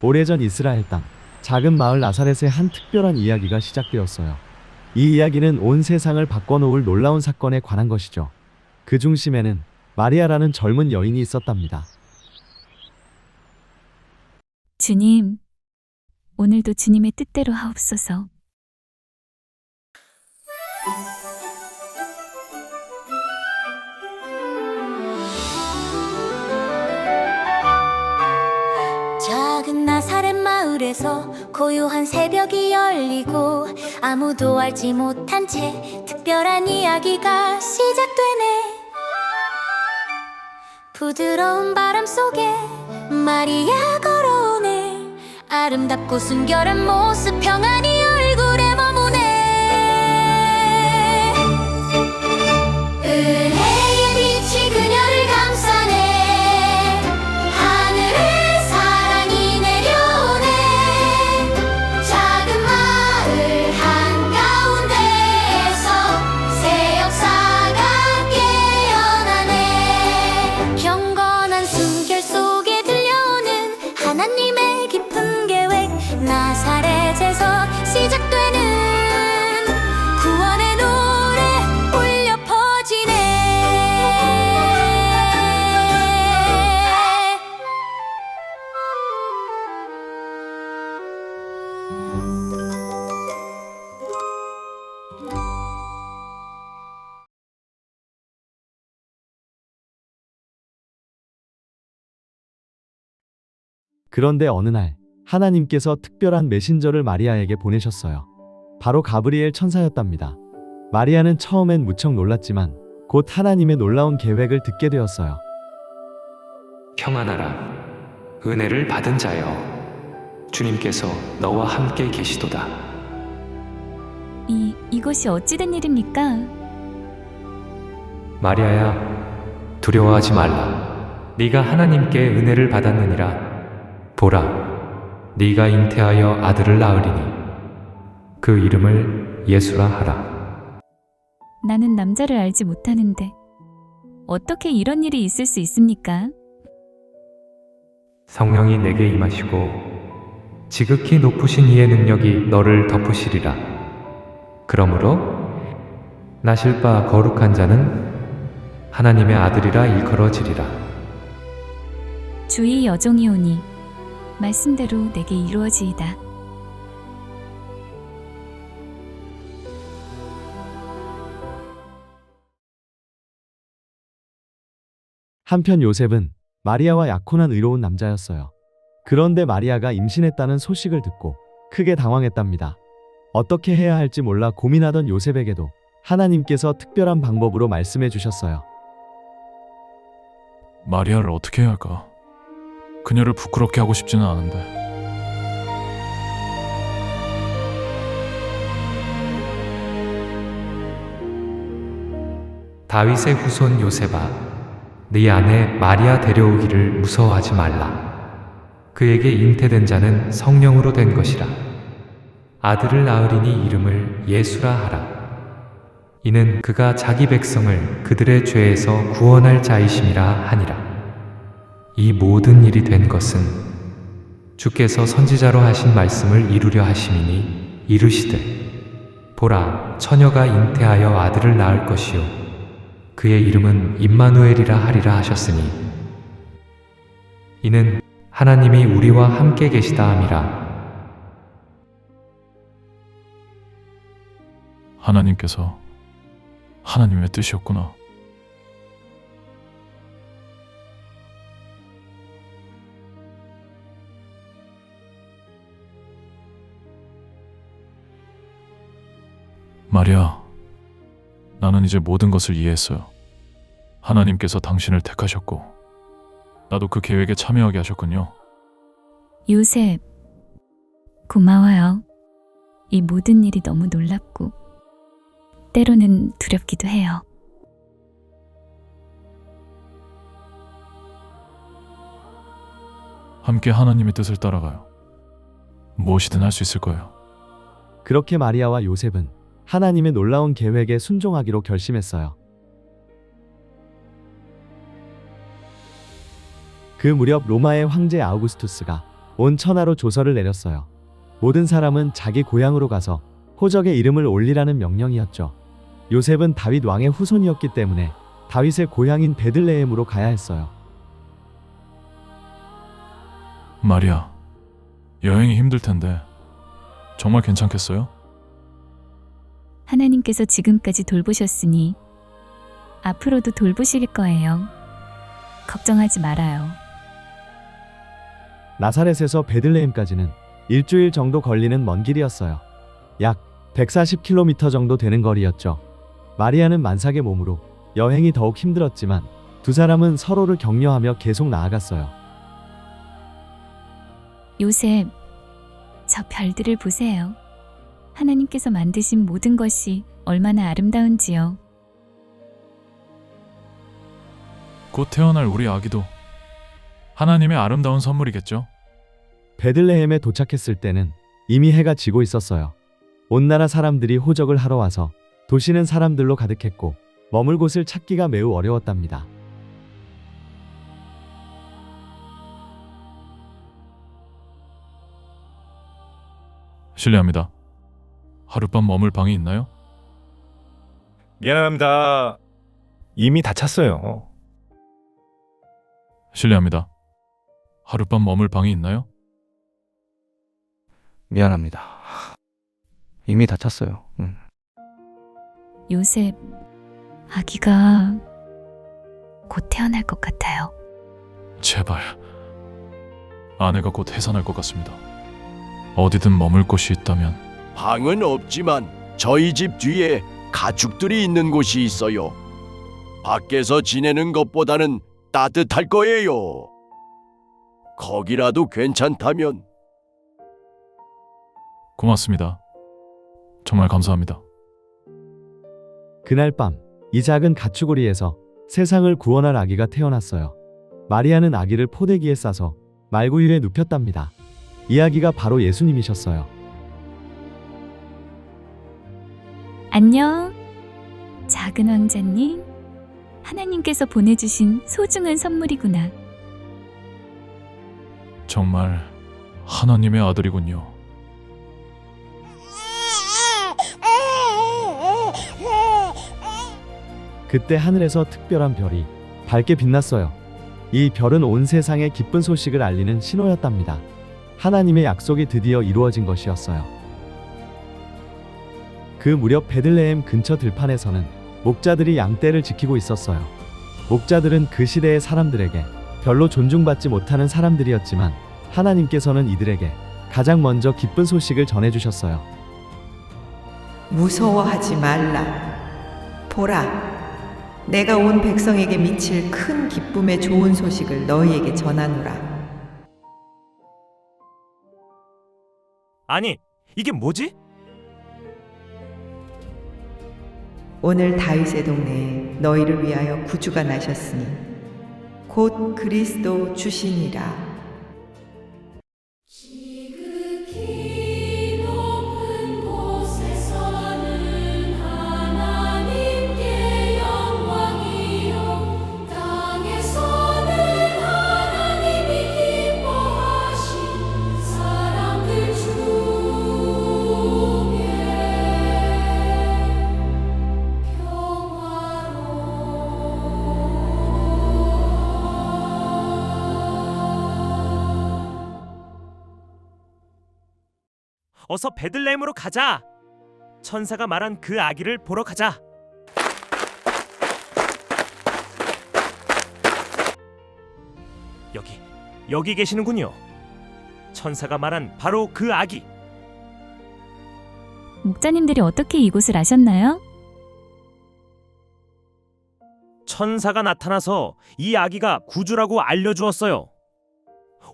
오래전 이스라엘 땅 작은 마을 나사렛의 한 특별한 이야기가 시작되었어요. 이 이야기는 온 세상을 바꿔놓을 놀라운 사건에 관한 것이죠. 그 중심에는 마리아라는 젊은 여인이 있었답니다. 주님, 오늘도 주님의 뜻대로 하옵소서. 마을에서 고요한 새벽이 열리고 아무도 알지 못한 채 특별한 이야기가 시작되네. 부드러운 바람 속에 마리아 걸어오네. 아름답고 순결한 모습 평안히 그런데 어느 날 하나님께서 특별한 메신저를 마리아에게 보내셨어요. 바로 가브리엘 천사였답니다. 마리아는 처음엔 무척 놀랐지만 곧 하나님의 놀라운 계획을 듣게 되었어요. 평안하라. 은혜를 받은 자여. 주님께서 너와 함께 계시도다. 이, 이것이 어찌된 일입니까? 마리아야, 두려워하지 말라. 네가 하나님께 은혜를 받았느니라. 보라, 네가 잉태하여 아들을 낳으리니 그 이름을 예수라 하라. 나는 남자를 알지 못하는데 어떻게 이런 일이 있을 수 있습니까? 성령이 내게 임하시고 지극히 높으신 이의 능력이 너를 덮으시리라. 그러므로 나실 바 거룩한 자는 하나님의 아들이라 일컬어지리라. 주의 여종이 오니 말씀대로 내게 이루어지이다. 한편 요셉은 마리아와 약혼한 의로운 남자였어요. 그런데 마리아가 임신했다는 소식을 듣고 크게 당황했답니다. 어떻게 해야 할지 몰라 고민하던 요셉에게도 하나님께서 특별한 방법으로 말씀해 주셨어요. 마리아를 어떻게 해야 할까? 그녀를 부끄럽게 하고 싶지는 않은데. 다윗의 후손 요셉아, 네 아내 마리아 데려오기를 무서워하지 말라. 그에게 잉태된 자는 성령으로 된 것이라. 아들을 낳으리니 이름을 예수라 하라. 이는 그가 자기 백성을 그들의 죄에서 구원할 자이심이라 하니라. 이 모든 일이 된 것은 주께서 선지자로 하신 말씀을 이루려 하심이니 이르시되 보라 처녀가 잉태하여 아들을 낳을 것이요 그의 이름은 임마누엘이라 하리라 하셨으니 이는 하나님이 우리와 함께 계시다 함이라 하나님께서 하나님의 뜻이었구나. 마리아, 나는 이제 모든 것을 이해했어요. 하나님께서 당신을 택하셨고, 나도 그 계획에 참여하게 하셨군요. 요셉, 고마워요. 이 모든 일이 너무 놀랍고 때로는 두렵기도 해요. 함께 하나님의 뜻을 따라가요. 무엇이든 할 수 있을 거예요. 그렇게 마리아와 요셉은 하나님의 놀라운 계획에 순종하기로 결심했어요. 그 무렵 로마의 황제 아우구스투스가 온 천하로 조서를 내렸어요. 모든 사람은 자기 고향으로 가서 호적의 이름을 올리라는 명령이었죠. 요셉은 다윗 왕의 후손이었기 때문에 다윗의 고향인 베들레헴으로 가야 했어요. 마리아, 여행이 힘들 텐데 정말 괜찮겠어요? 하나님께서 지금까지 돌보셨으니 앞으로도 돌보실 거예요. 걱정하지 말아요. 나사렛에서 베들레헴까지는 일주일 정도 걸리는 먼 길이었어요. 약 140km 정도 되는 거리였죠. 마리아는 만삭의 몸으로 여행이 더욱 힘들었지만 두 사람은 서로를 격려하며 계속 나아갔어요. 요셉, 저 별들을 보세요. 하나님께서 만드신 모든 것이 얼마나 아름다운지요. 곧 태어날 우리 아기도 하나님의 아름다운 선물이겠죠? 베들레헴에 도착했을 때는 이미 해가 지고 있었어요. 온 나라 사람들이 호적을 하러 와서 도시는 사람들로 가득했고 머물 곳을 찾기가 매우 어려웠답니다. 실례합니다. 하룻밤 머물 방이 있나요? 미안합니다. 이미 다 찼어요. 실례합니다. 하룻밤 머물 방이 있나요? 미안합니다. 이미 다 찼어요. 응. 요셉, 아기가 곧 태어날 것 같아요. 제발. 아내가 곧 해산할 것 같습니다. 어디든 머물 곳이 있다면 방은 없지만 저희 집 뒤에 가축들이 있는 곳이 있어요. 밖에서 지내는 것보다는 따뜻할 거예요. 거기라도 괜찮다면 고맙습니다. 정말 감사합니다. 그날 밤, 이 작은 가축우리에서 세상을 구원할 아기가 태어났어요. 마리아는 아기를 포대기에 싸서 말구 위에 눕혔답니다. 이 아기가 바로 예수님이셨어요. 안녕, 작은 왕자님. 하나님께서 보내주신 소중한 선물이구나. 정말 하나님의 아들이군요. 그때 하늘에서 특별한 별이 밝게 빛났어요. 이 별은 온 세상에 기쁜 소식을 알리는 신호였답니다. 하나님의 약속이 드디어 이루어진 것이었어요. 그 무렵 베들레헴 근처 들판에서는 목자들이 양떼를 지키고 있었어요. 목자들은 그 시대의 사람들에게 별로 존중받지 못하는 사람들이었지만 하나님께서는 이들에게 가장 먼저 기쁜 소식을 전해주셨어요. 무서워하지 말라. 보라, 내가 온 백성에게 미칠 큰 기쁨의 좋은 소식을 너희에게 전하노라. 아니, 이게 뭐지? 오늘 다윗의 동네에 너희를 위하여 구주가 나셨으니 곧 그리스도 주시니라. 어서 베들레헴으로 가자. 천사가 말한 그 아기를 보러 가자. 여기 여기 계시는군요. 천사가 말한 바로 그 아기. 목자님들이 어떻게 이곳을 아셨나요? 천사가 나타나서 이 아기가 구주라고 알려주었어요.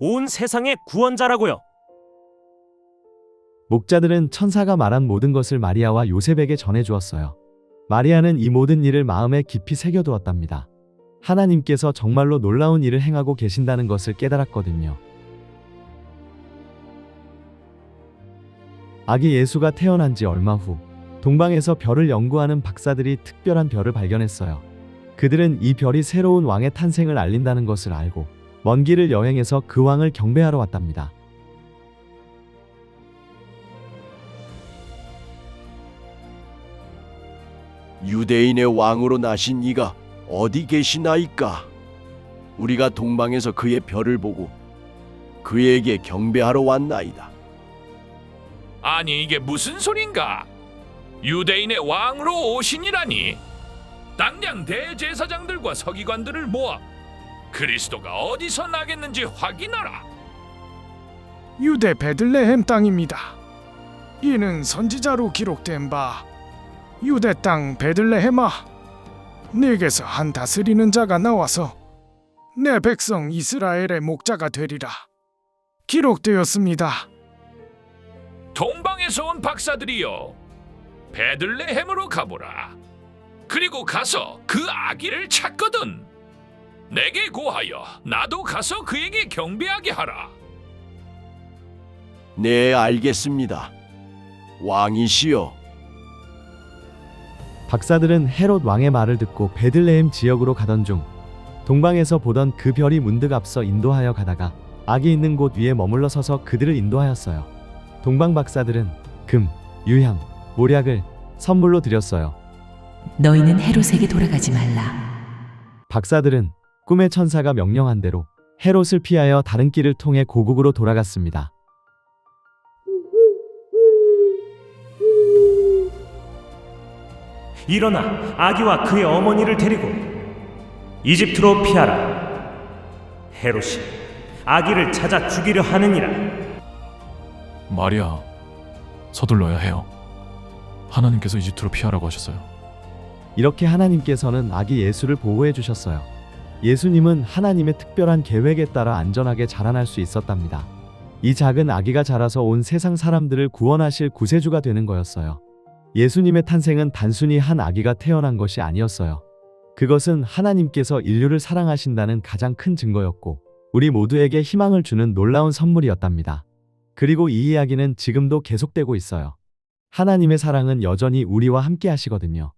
온 세상의 구원자라고요. 목자들은 천사가 말한 모든 것을 마리아와 요셉에게 전해 주었어요. 마리아는 이 모든 일을 마음에 깊이 새겨두었답니다. 하나님께서 정말로 놀라운 일을 행하고 계신다는 것을 깨달았거든요. 아기 예수가 태어난 지 얼마 후 동방에서 별을 연구하는 박사들이 특별한 별을 발견했어요. 그들은 이 별이 새로운 왕의 탄생을 알린다는 것을 알고 먼 길을 여행해서 그 왕을 경배하러 왔답니다. 유대인의 왕으로 나신 이가 어디 계시나이까? 우리가 동방에서 그의 별을 보고 그에게 경배하러 왔나이다. 아니 이게 무슨 소린가? 유대인의 왕으로 오시니라니. 당장 대제사장들과 서기관들을 모아 그리스도가 어디서 나겠는지 확인하라. 유대 베들레헴 땅입니다. 이는 선지자로 기록된 바 유대 땅 베들레헴아 네게서 한 다스리는 자가 나와서 내 백성 이스라엘의 목자가 되리라. 기록되었습니다. 동방에서 온 박사들이여 베들레헴으로 가보라. 그리고 가서 그 아기를 찾거든. 내게 고하여 나도 가서 그에게 경배하게 하라. 네, 알겠습니다. 왕이시여, 박사들은 헤롯 왕의 말을 듣고 베들레헴 지역으로 가던 중 동방에서 보던 그 별이 문득 앞서 인도하여 가다가 아기 있는 곳 위에 머물러 서서 그들을 인도하였어요. 동방 박사들은 금, 유향, 모략을 선물로 드렸어요. 너희는 헤롯에게 돌아가지 말라. 박사들은 꿈의 천사가 명령한 대로 헤롯을 피하여 다른 길을 통해 고국으로 돌아갔습니다. 일어나 아기와 그의 어머니를 데리고 이집트로 피하라. 헤롯이 아기를 찾아 죽이려 하느니라. 마리아, 서둘러야 해요. 하나님께서 이집트로 피하라고 하셨어요. 이렇게 하나님께서는 아기 예수를 보호해 주셨어요. 예수님은 하나님의 특별한 계획에 따라 안전하게 자라날 수 있었답니다. 이 작은 아기가 자라서 온 세상 사람들을 구원하실 구세주가 되는 거였어요. 예수님의 탄생은 단순히 한 아기가 태어난 것이 아니었어요. 그것은 하나님께서 인류를 사랑하신다는 가장 큰 증거였고, 우리 모두에게 희망을 주는 놀라운 선물이었답니다. 그리고 이 이야기는 지금도 계속되고 있어요. 하나님의 사랑은 여전히 우리와 함께 하시거든요.